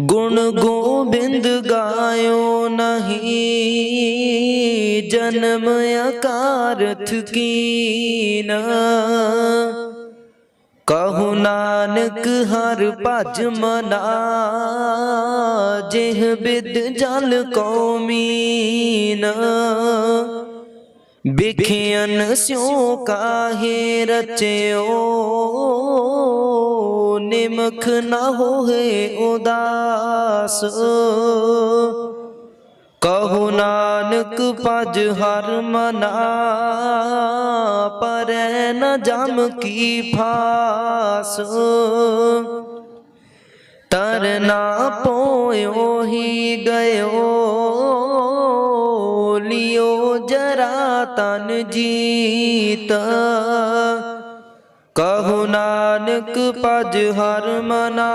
ਗੁਣ ਗੋਬਿੰਦ ਗਾਇਓ ਨਹੀਂ, ਜਨਮ ਅਕਾਰਥ ਕੀਨ। ਕਹੂ ਨਾਨਕ ਹਰ ਭਜ ਮਨਾ, ਜਿਹ ਬਿਦ ਜਲ ਕੋ ਮੀਨ ਬਿਖਿਆਨ ਸਿਉ ਕਾਹੇ ਰਚਿਓ ਮਖ ਨਾ ਹੋਏ ਉਦਾਸ। ਕਹੂ ਨਾਨਕ ਪਜ ਹਰ ਮਨਾ, ਪਰੈ ਨ ਜਮ ਕੀ ਫਾਸ। ਤਰਨਾ ਪੋਇਓ ਹੀ ਗਇਓ, ਲਿਓ ਜਰਾ ਤਨ ਜੀਤ। ਕਹੂ ਨਾਨਕ ਪਜ ਹਰ ਮਨਾ।